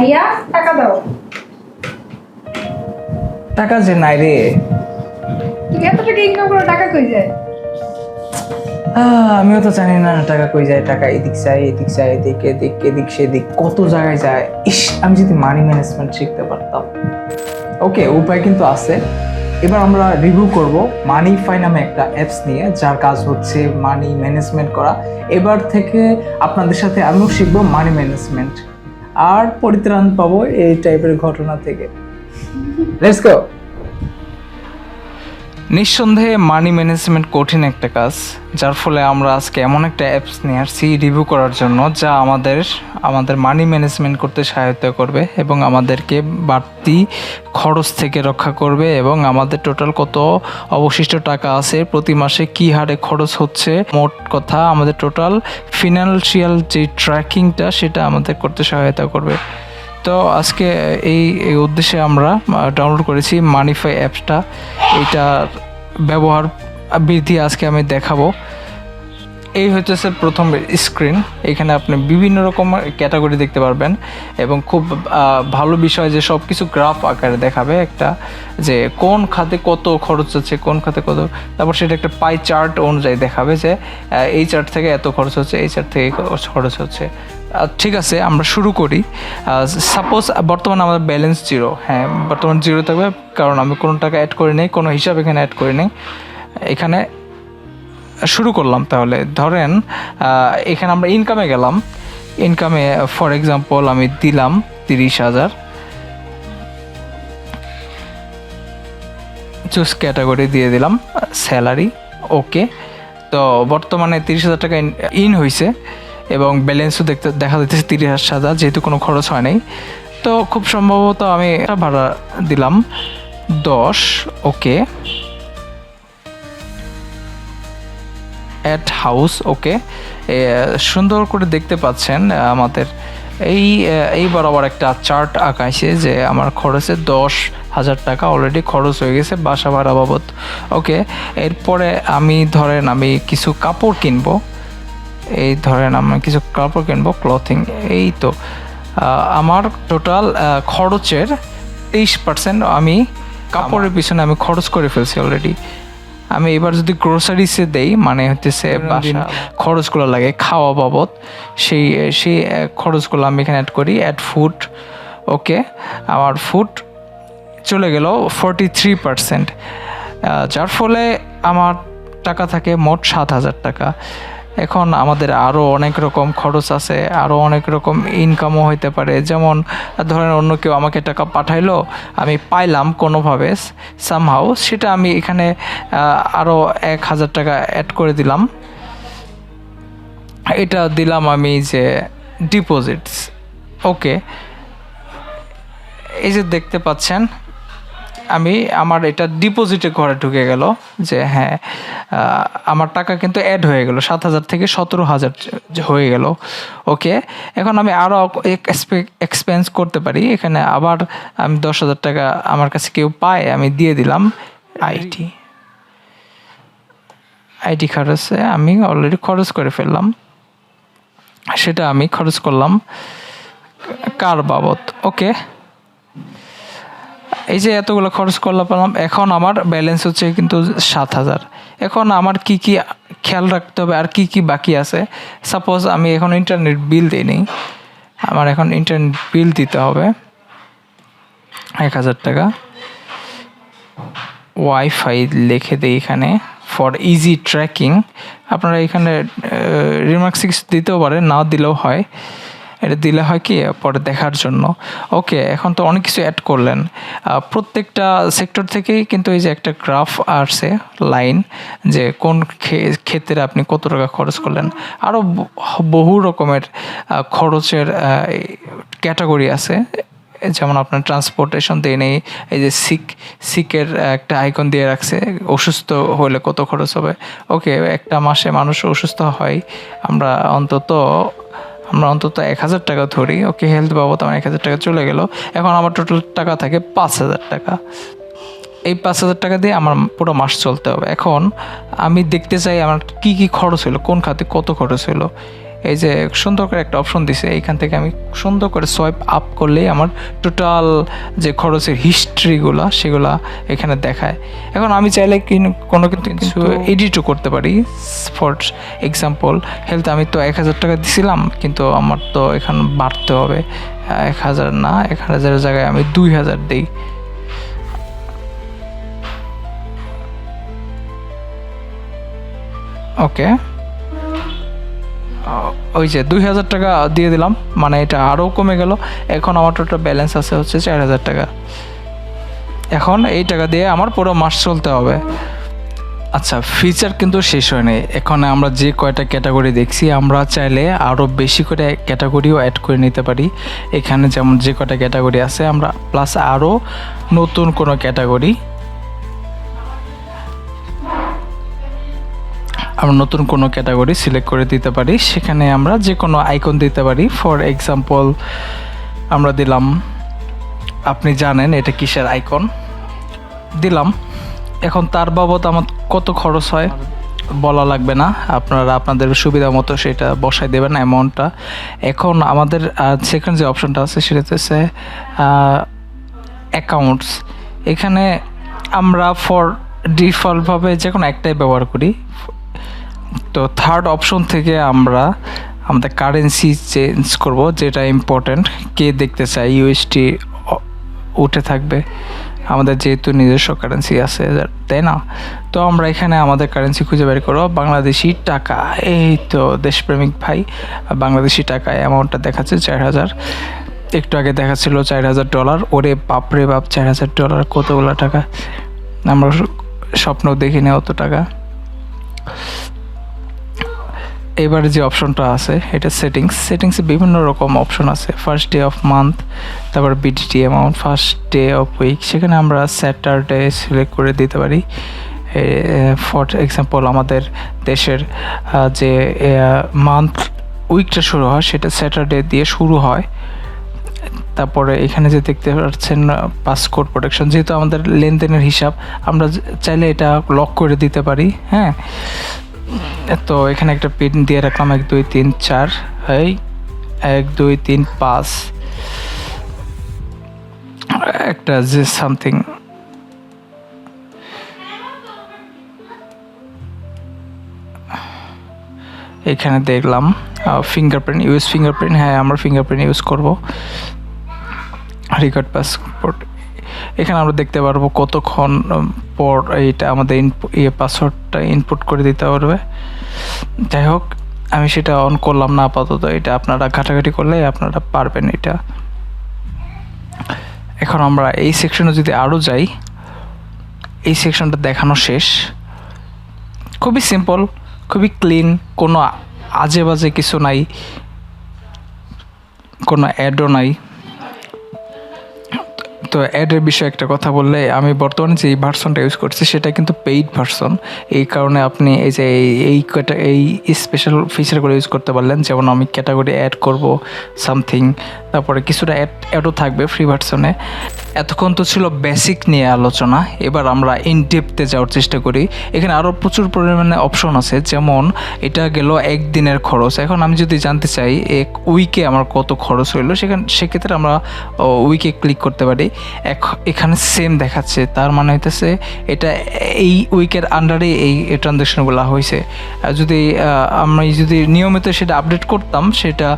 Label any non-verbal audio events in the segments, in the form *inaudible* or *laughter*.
ভাইয়া টাকা দাও। টাকা যে নাই রে। তুমি এত টাকা ইনকাম করো টাকা কই যায়? আমিও তো জানি না টাকা কই যায় টাকা এদিক যায় এদিক যায় এদিক এদিক এদিক সেদিক কত জায়গায় যায়। ইস আমি যদি মানি ম্যানেজমেন্ট শিখতে পারতাম। ওকে উপায় কিন্তু আছে। এবার আমরা রিভিউ করব মানিফাই নামে একটা অ্যাপস নিয়ে যার কাজ হচ্ছে মানি ম্যানেজমেন্ট করা। এবার থেকে আপনাদের সাথে আমিও শিখব মানি ম্যানেজমেন্ট আর পরিত্রাণ পাবো এই টাইপের ঘটনা থেকে। লেটস গো নিঃসন্দেহে মানি ম্যানেজমেন্ট কঠিন একটা কাজ, যার ফলে আমরা আজকে এমন একটা অ্যাপস নিয়ে আসছি রিভিউ করার জন্য, যা আমাদের আমাদের মানি ম্যানেজমেন্ট করতে সহায়তা করবে এবং আমাদেরকে বাড়তি খরচ থেকে রক্ষা করবে এবং আমাদের টোটাল কত অবশিষ্ট টাকা আছে, প্রতি মাসে কি হারে খরচ হচ্ছে, মোট কথা আমাদের টোটাল ফিনান্সিয়াল যে ট্র্যাকিংটা সেটা আমাদের করতে সহায়তা করবে। তো আজকে এই উদ্দেশ্যে আমরা ডাউনলোড করেছি মানিফাই অ্যাপসটা। এটার ব্যবহার বৃদ্ধি আজকে আমি দেখাবো। এই হচ্ছে প্রথম স্ক্রিন এখানে আপনি বিভিন্ন রকম ক্যাটাগরি দেখতে পারবেন এবং খুব ভালো বিষয় যে সব কিছু গ্রাফ আকারে দেখাবে একটা, যে কোন খাতে কত খরচ হচ্ছে, কোন খাতে কত, তারপর সেটা একটা পাই চার্ট অনুযায়ী দেখাবে যে এই চার্ট থেকে এত খরচ হচ্ছে, এই চার্ট থেকে খরচ হচ্ছে। ঠিক আছে, আমরা শুরু করি। সাপোজ বর্তমানে আমাদের ব্যালেন্স জিরো হ্যাঁ বর্তমান জিরো থাকবে, কারণ আমি কোনো টাকা অ্যাড করি নেই, কোনো হিসাব এখানে অ্যাড করি নেই। এখানে শুরু করলাম তাহলে। ধরেন এখানে আমরা ইনকামে গেলাম। ইনকামে ফর এক্সাম্পল আমি দিলাম তিরিশ হাজার। চুজ ক্যাটাগরি দিয়ে দিলাম স্যালারি ওকে তো বর্তমানে তিরিশ হাজার টাকা ইন হয়েছে এবং ব্যালেন্সও দেখতে দেখা যাচ্ছে তিরিশ হাজার যেহেতু কোনো খরচ হয় নাই। তো খুব সম্ভবত আমি ভাড়া দিলাম। দশ ওকে অ্যাট হাউস ওকে সুন্দর করে দেখতে পাচ্ছেন আমাদের। এই আহ, এই বরাবর একটা চার্ট আঁকাইছে যে আমার খরচে দশ হাজার টাকা অলরেডি খরচ হয়ে গেছে বাসা ভাড়া বাবদ ওকে এরপরে আমি ধরেন আমি কিছু কাপড় কিনবো। এই ধরেন আমি কিছু কাপড় কিনবো ক্লথিং এই তো। আমার টোটাল খরচের তেইশ পার্সেন্ট আমি কাপড়ের পিছনে আমি খরচ করে ফেলছি অলরেডি আমি এবার যদি গ্রোসারিসে দেই মানে হচ্ছে বাসা খরচগুলো লাগে খাওয়া বাবদ সেই সেই খরচগুলো আমি এখানে অ্যাড করি অ্যাড ফুড ওকে আমার ফুড চলে গেল ফর্টি থ্রি পার্সেন্ট যার ফলে আমার টাকা থাকে মোট সাত হাজার টাকা। এখন আমাদের আরও অনেক রকম খরচ আছে আরও অনেক রকম ইনকামও হইতে পারে। যেমন, ধরেন অন্য কেউ আমাকে টাকা পাঠাইলো, আমি পাইলাম কোনোভাবে সামহাও সেটা আমি এখানে আরও এক হাজার টাকা অ্যাড করে দিলাম। এটা দিলাম আমি যে ডিপোজিটস ওকে এই যে দেখতে পাচ্ছেন আমি আমার এটা ডিপোজিটে ঘরে ঢুকে গেল যে হ্যাঁ আমার টাকা কিন্তু অ্যাড হয়ে গেল, সাত হাজার থেকে সতেরো হাজার হয়ে গেল। ওকে এখন আমি আরও এক্সপেন্স করতে পারি। এখানে আবার আমি দশ হাজার টাকা আমার কাছে কেউ পায়, আমি দিয়ে দিলাম আইটি আইটি খরচে আমি অলরেডি খরচ করে ফেললাম। সেটা আমি খরচ করলাম কার বাবদ? ওকে এই যে এতগুলো খরচ করলাম পেলাম এখন আমার ব্যালেন্স হচ্ছে কিন্তু সাত হাজার। এখন আমার কি কি খেয়াল রাখতে হবে আর কি কি বাকি আছে? সাপোজ আমি এখন ইন্টারনেট বিল দিইনি আমার এখন ইন্টারনেট বিল দিতে হবে এক হাজার টাকা। ওয়াইফাই লিখে দিই এখানে ফর ইজি ট্র্যাকিং আপনারা এখানে রিমার্ক সিক্স দিতেও পারেন, না দিলেও হয়। এটা দিলে হয় কি, পরে দেখার জন্য। ওকে এখন তো অনেক কিছু অ্যাড করলেন। প্রত্যেকটা সেক্টর থেকেই কিন্তু এই যে একটা গ্রাফ আসছে লাইন যে কোন ক্ষেত্রে আপনি কত টাকা খরচ করলেন। আরও বহু রকমের খরচের ক্যাটাগরি আছে। যেমন আপনার ট্রান্সপোর্টেশন দিয়ে নেই, এই যে সিক সিকের একটা আইকন দিয়ে রাখছে, অসুস্থ হলে কত খরচ হবে। ওকে একটা মাসে মানুষ অসুস্থ হয়। আমরা অন্তত আমরা অন্তত এক হাজার টাকা ধরি। ওকে হেলথ বাবদ আমার এক হাজার টাকা চলে গেল। এখন আমার টোটাল টাকা থাকে পাঁচ হাজার টাকা। এই পাঁচ হাজার টাকা দিয়ে আমার পুরো মাস চলতে হবে। এখন আমি দেখতে চাই আমার কি কি খরচ হলো কোন খাতে কত খরচ হলো এই যে সুন্দর করে একটা অপশন দিছে এইখান থেকে আমি সুন্দর করে সোয়াইপ আপ করলেই আমার টোটাল যে খরচের হিস্ট্রিগুলো সেগুলা এখানে দেখায়। এখন আমি চাইলে কিন- কোনো কিন্তু কিছু এডিটও করতে পারি। ফর এক্সাম্পল হেলথ আমি তো এক হাজার টাকা দিছিলাম কিন্তু আমার তো এখানে বাড়তে হবে। এক হাজার না এক হাজারের জায়গায় আমি দুই হাজার দিই। ওকে ওই যে দুই হাজার টাকা দিয়ে দিলাম মানে এটা আরও কমে গেল। এখন আমার টোটাল ব্যালেন্স আছে হচ্ছে চার হাজার টাকা। এখন এই টাকা দিয়ে আমার পুরো মাস চলতে হবে। আচ্ছা ফিচার কিন্তু শেষ হয়নি। এখন আমরা যে কয়টা ক্যাটাগরি দেখছি, আমরা চাইলে আরও বেশি করে ক্যাটাগরিও অ্যাড করে নিতে পারি। এখানে যেমন যে কয়টা ক্যাটাগরি আছে, আমরা প্লাস আরও নতুন কোনো ক্যাটাগরি আমরা নতুন কোনো ক্যাটাগরি সিলেক্ট করে দিতে পারি। সেখানে আমরা যে কোনো আইকন দিতে পারি। ফর এক্সাম্পল আমরা দিলাম, আপনি জানেন এটা কিসের আইকন দিলাম। এখন তার বাবদ আমার কত খরচ হয়? বলা লাগবে না। আপনারা আপনাদের সুবিধা মতো সেটা বসাই দেবেন অ্যামাউন্টটা এখন আমাদের সেকেন্ড যে অপশনটা আছে সেটা হচ্ছে অ্যাকাউন্টস এখানে আমরা ফর ডিফল্টভাবে যে কোনো একটাই ব্যবহার করি। তো থার্ড অপশন থেকে আমরা আমাদের কারেন্সি চেঞ্জ করব, যেটা ইম্পর্ট্যান্ট কে দেখতে চাই ইউএসটি উঠে থাকবে। আমাদের যেহেতু নিজস্ব কারেন্সি আছে, তাই না? তো আমরা এখানে আমাদের কারেন্সি খুঁজে বের করব, বাংলাদেশি টাকা। এই তো দেশপ্রেমিক ভাই, বাংলাদেশি টাকা অ্যামাউন্টটা দেখাচ্ছে চার হাজার। একটু আগে দেখাচ্ছিল চার হাজার ডলার ওরে বাপরে বাপ, চার হাজার ডলার কতগুলো টাকা? আমরা স্বপ্ন দেখিনি অত টাকা। এবার যে অপশনটা আছে, এটা সেটিংস সেটিংসে বিভিন্ন রকম অপশন আছে। ফার্স্ট ডে অফ মান্থ তারপর DBT amount first day of week সেখানে আমরা স্যাটারডে সিলেক্ট করে দিতে পারি। ফর এক্সাম্পল আমাদের দেশের যে মান্থ উইকটা শুরু হয়, সেটা স্যাটারডে দিয়ে শুরু হয়। তারপরে এখানে যে দেখতে পাচ্ছেন পাসকোড প্রোটেকশন যেহেতু আমাদের লেনদেনের হিসাব, আমরা চাইলে এটা লক করে দিতে পারি হ্যাঁ? তো এখানে একটা পিন দিয়ে রাখলাম, এক, দুই, তিন, চার, এই, এক, দুই, তিন, পাঁচ। একটা যে সামথিং এখানে দেখলাম ফিঙ্গারপ্রিন্ট ইউএস ফিঙ্গারপ্রিন্ট হ্যাঁ আমরা ফিঙ্গারপ্রিন্ট ইউজ করব। রেকর্ড পাসপোর্ট এখানে আমরা দেখতে পারব কতক্ষণ পর এইটা আমাদের ইয়ে পাসওয়ার্ডটা ইনপুট করে দিতে পারবে। যাই হোক, আমি সেটা অন করলাম না আপাতত, এটা আপনারা ঘাটাঘাটি করলে আপনারা পারবেন এটা। এখন আমরা এই সেকশনে যদি আরও যাই, এই সেকশনটা দেখানো শেষ। খুবই সিম্পল খুবই ক্লিন কোনো আজে বাজে কিছু নাই, কোনো অ্যাডও নাই। তো অ্যাডের বিষয়ে একটা কথা বললে, আমি বর্তমানে যে ভার্সনটা ইউজ করছি, সেটা কিন্তু পেইড ভার্সন এই কারণে আপনি এই যে এই এই স্পেশাল ফিচারগুলো ইউজ করতে পারলেন, যেমন আমি ক্যাটাগরি অ্যাড করব সামথিং তারপরে কিছুটা অ্যাড অ্যাডও থাকবে ফ্রি ভার্সনে এতক্ষণ তো ছিল বেসিক নিয়ে আলোচনা, এবার আমরা ইন ডেপথে যাওয়ার চেষ্টা করি। এখানে আরও প্রচুর পরিমাণে অপশন আছে, যেমন এটা গেল একদিনের খরচ। এখন আমি যদি জানতে চাই, এক উইকে আমার কত খরচ হইল, সেখানে, সেক্ষেত্রে আমরা উইকে ক্লিক করতে পারি। এখানে সেম দেখাচ্ছে। তার মানে হইতেছে এটা এই উইকের আন্ডারে এই ট্রানজ্যাকশনগুলো হয়েছে আর যদি আমরা আমি যদি নিয়মিত সেটা আপডেট করতাম, সেটা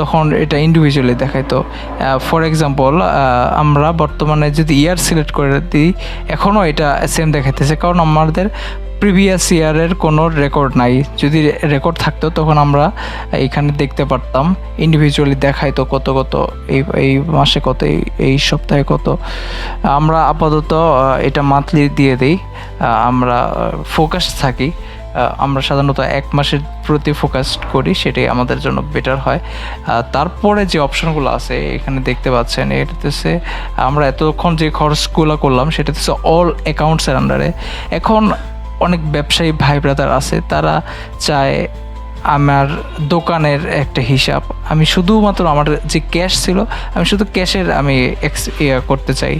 তখন এটা ইন্ডিভিজুয়ালি দেখাইতো। ফর এক্সাম্পল আমরা বর্তমানে যদি ইয়ার সিলেক্ট করে দিই এখনও এটা সেম দেখাইতেছে। কারণ আমাদের প্রিভিয়াস ইয়ারের কোনো রেকর্ড নাই। যদি রেকর্ড থাকতো তখন আমরা এইখানে দেখতে পারতাম। ইন্ডিভিজুয়ালি দেখাইতো কত কত, এই এই মাসে কত, এই- সপ্তাহে কত। আমরা আপাতত এটা মান্থলি দিয়ে দিই। আমরা ফোকাস থাকি। আমরা সাধারণত এক মাসের প্রতি ফোকাস করি, সেটাই আমাদের জন্য বেটার হয়। তারপরে যে অপশনগুলো আছে, এখানে দেখতে পাচ্ছেন এটা হচ্ছে, আমরা এতক্ষণ যে খরচগুলো করলাম সেটা হচ্ছে অল অ্যাকাউন্টসের আন্ডারে এখন অনেক ব্যবসায়ী ভাই ব্রাদার আছে, তারা চায় আমার দোকানের একটা হিসাব। আমি শুধুমাত্র আমার যে ক্যাশ ছিল, আমি শুধু ক্যাশের আমি এক্স ইয়ে করতে চাই।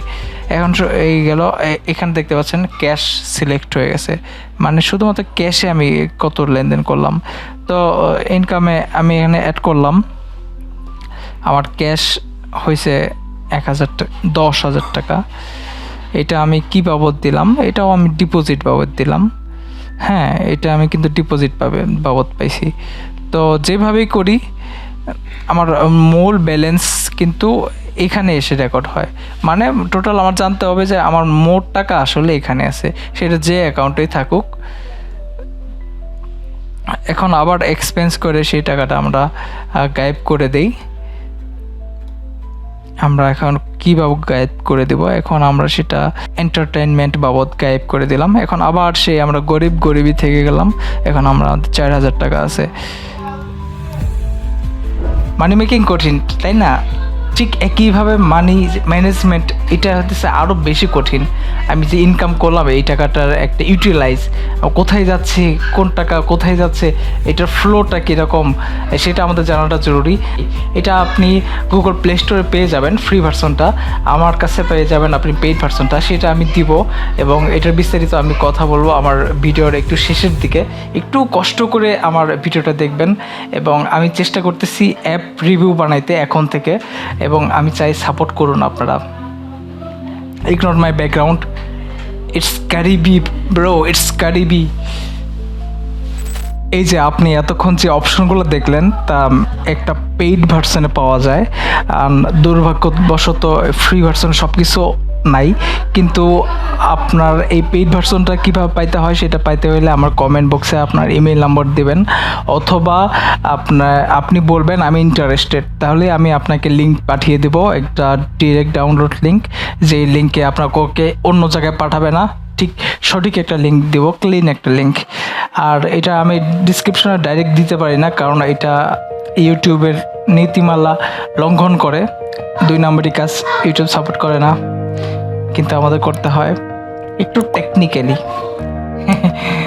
এখন এই গেল এখানে দেখতে পাচ্ছেন ক্যাশ সিলেক্ট হয়ে গেছে। মানে শুধুমাত্র ক্যাশে আমি কত লেনদেন করলাম। তো ইনকামে আমি এখানে অ্যাড করলাম। আমার ক্যাশ হয়েছে এক হাজার দশ হাজার টাকা। এটা আমি কি বাবদ দিলাম? এটাও আমি ডিপোজিট বাবদ দিলাম। হ্যাঁ এটা আমি কিন্তু ডিপোজিট পাবে, বাবদ পাইছি। তো যেভাবেই করি, আমার মূল ব্যালেন্স কিন্তু এখানে এসে রেকর্ড হয়। মানে টোটাল আমার জানতে হবে যে আমার মোট টাকা আসলে এখানে আছে। সেটা যে অ্যাকাউন্টেই থাকুক। এখন আবার এক্সপেন্স করে সেই টাকাটা আমরা গায়েব করে দেই। আমরা এখন কীভাবে গায়েব করে দেব? এখন আমরা সেটা এন্টারটেনমেন্ট বাবদ গায়েব করে দিলাম। এখন আবার সেই আমরা গরিব গরিবই থেকে গেলাম। এখন আমরা চার হাজার টাকা আছে। মানি মেকিং কঠিন, তাই না? ঠিক একইভাবে মানি ম্যানেজমেন্ট এটা হচ্ছে আরও বেশি কঠিন। আমি যে ইনকাম করলাম, এই টাকাটার একটা ইউটিলাইজ কোথায় যাচ্ছে, কোন টাকা কোথায় যাচ্ছে, এটার ফ্লোটা কীরকম, সেটা আমাদের জানাটা জরুরি। এটা আপনি গুগল প্লে স্টোরে পেয়ে যাবেন ফ্রি ভার্সনটা আমার কাছে পেয়ে যাবেন আপনি পেইড ভার্সনটা সেটা আমি দিব এবং এটার বিস্তারিত আমি কথা বলব আমার ভিডিওর একটু শেষের দিকে। একটু কষ্ট করে আমার ভিডিওটা দেখবেন এবং আমি চেষ্টা করতেছি অ্যাপ রিভিউ বানাইতে এখন থেকে এবং আমি চাই সাপোর্ট করুন আপনারা। Ignore my background. It's Caribbean, bro. It's Caribbean. এই যে আপনি এতক্ষণ যে অপশনগুলো দেখলেন তা একটা পেইড ভার্সনে পাওয়া যায় দুর্ভাগ্যবশত ফ্রি ভার্সন সব কিছু নাই, কিন্তু আপনার এই পেইড ভার্সনটা কীভাবে পাইতে হয় সেটা পাইতে হলে আমার কমেন্ট বক্সে আপনার ইমেল নাম্বার দিবেন, অথবা আপনার আপনি বলবেন, আমি ইন্টারেস্টেড তাহলে আমি আপনাকে লিঙ্ক পাঠিয়ে দেবো, একটা ডিরেক্ট ডাউনলোড লিঙ্ক যেই লিঙ্কে আপনাকে অন্য জায়গায় পাঠাবে না, ঠিক সঠিক একটা লিঙ্ক দেবো ক্লিন একটা লিঙ্ক আর এটা আমি ডিসক্রিপশনে ডাইরেক্ট দিতে পারি না, কারণ এটা ইউটিউবের নীতিমালা লঙ্ঘন করে, দুই নম্বরই কাজ ইউটিউব সাপোর্ট করে না। কিন্তু আমাদের করতে হয় একটু টেকনিক্যালি *laughs*